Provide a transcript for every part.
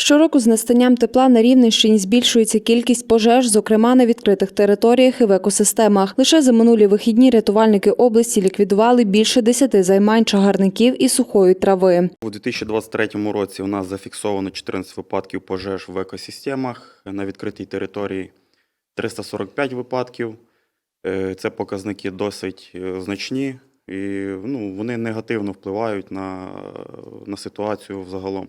Щороку з настанням тепла на Рівненщині збільшується кількість пожеж, зокрема на відкритих територіях і в екосистемах. Лише за минулі вихідні рятувальники області ліквідували більше десяти займань чагарників і сухої трави. У 2023 році у нас зафіксовано 14 випадків пожеж в екосистемах на відкритій території, 345 випадків. Е, Це показники досить е, значні і ну, вони негативно впливають на, на ситуацію взагалом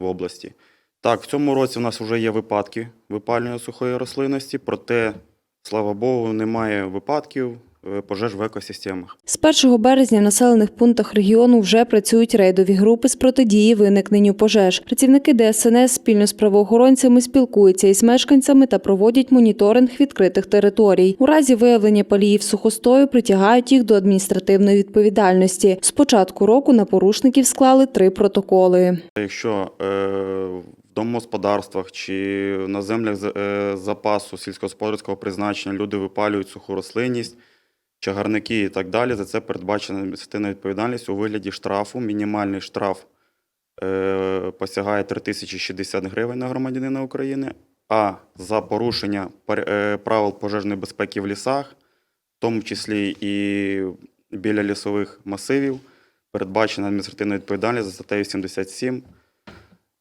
в області. Так, в цьому році у нас вже є випадки випалювання сухої рослинності, проте, слава Богу, немає випадків е, пожеж в екосистемах. З 1 березня в населених пунктах регіону вже працюють рейдові групи з протидії виникненню пожеж. Працівники ДСНС спільно з правоохоронцями спілкуються із мешканцями та проводять моніторинг відкритих територій. У разі виявлення паліїв сухостою притягають їх до адміністративної відповідальності. З початку року на порушників склали три протоколи. Якщо е, в домогосподарствах чи на землях е, запасу сільськогосподарського призначення люди випалюють суху рослинність, чагарники і так далі, за це передбачена адміністративна відповідальність у вигляді штрафу. Мінімальний штраф е, посягає 3060 гривень на громадянина України, а за порушення е, правил пожежної безпеки в лісах, в тому числі і біля лісових масивів, передбачена адміністративна відповідальність за статтею 77.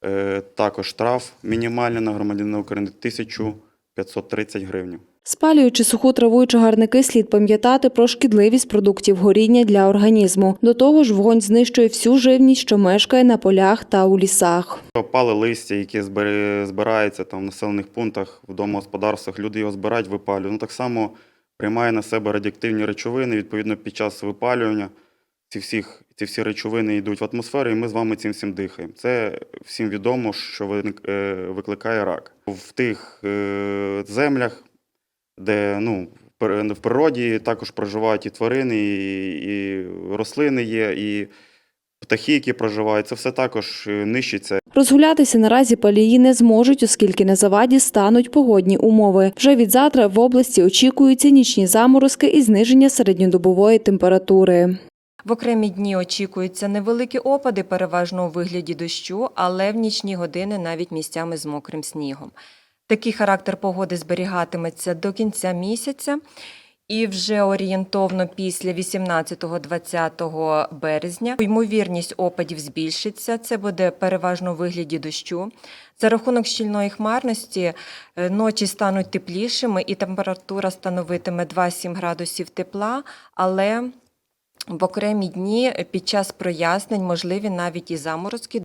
Е, Також штраф мінімальний на громадянина України 1530 гривень. Спалюючи суху траву і чагарники, слід пам'ятати про шкідливість продуктів горіння для організму. До того ж, вогонь знищує всю живність, що мешкає на полях та у лісах. Опале листя, яке збере- збирається там в населених пунктах, в домогосподарствах, люди його збирають, випалюють. Ну, так само приймає на себе радіоактивні речовини. Відповідно, під час випалювання ці, всіх, ці всі речовини йдуть в атмосферу, і ми з вами цим всім дихаємо. Це всім відомо, що е, викликає рак. В тих е, землях, де ну, в природі також проживають і тварини, і, і рослини є, і птахи, які проживають, це все також е, нищиться. Розгулятися наразі палії не зможуть, оскільки на заваді стануть погодні умови. Вже від завтра в області очікуються нічні заморозки і зниження середньодобової температури. В окремі дні очікуються невеликі опади, переважно у вигляді дощу, але в нічні години навіть місцями з мокрим снігом. Такий характер погоди зберігатиметься до кінця місяця. І вже орієнтовно після 18-20 березня ймовірність опадів збільшиться. Це буде переважно у вигляді дощу. За рахунок щільної хмарності е, ночі стануть теплішими і температура становитиме 2-7 градусів тепла, але в окремі дні під час прояснень можливі навіть і заморозки